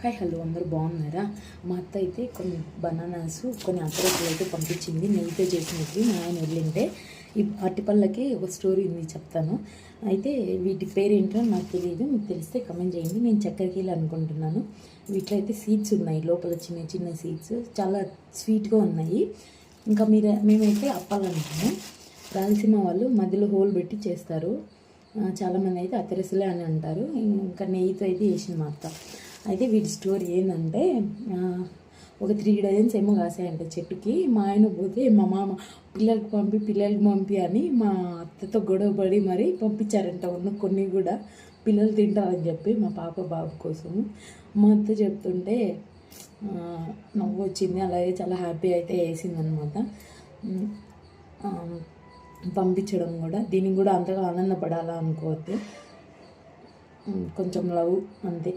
Hi hello అందరూ బాగున్నారా? మా అత్త అయితే కొన్ని బనానాస్ కొన్ని అత్తరకులు అయితే పంపించింది. నెయ్యితో చేసినట్టు మా ఆయన వెళ్ళింటే ఈ అరటిపళ్ళకి ఒక స్టోరీ ఉంది చెప్తాను. అయితే వీటి పేరు ఏంటో నాకు తెలియదు మీకు తెలిస్తే కమెంట్ చేయండి. నేను చక్కెరకేళి అనుకుంటున్నాను. వీటిలో అయితే సీడ్స్ ఉన్నాయి లోపల చిన్న చిన్న సీడ్స్ చాలా స్వీట్గా ఉన్నాయి. ఇంకా మీరు మేమైతే అప్పాలంటాము. రాయలసీమ వాళ్ళు మధ్యలో హోల్ పెట్టి చేస్తారు. చాలామంది అయితే అత్తరసులే అని అంటారు. ఇంకా నెయ్యితో అయితే చేసింది మా అత్త. అయితే వీటి స్టోరీ ఏంటంటే ఒక త్రీ డజన్స్ ఏమో కాసాయంట చెట్టుకి. మా ఆయన పోతే మా మామ పిల్లలకి పంపి పిల్లలకి పంపి అని మా అత్తతో గొడవ పడి మరీ పంపించారంట ఉన్న కొన్ని కూడా. పిల్లలు తింటారని చెప్పి మా పాప బాబు కోసం. మా అత్త చెప్తుంటే నవ్వు వచ్చింది. అలాగే చాలా హ్యాపీ అయితే వేసింది అనమాట పంపించడం కూడా. దీనికి కూడా అంతగా ఆనందపడాలా అనుకోవద్దు. కొంచెం లవ్ అంతే.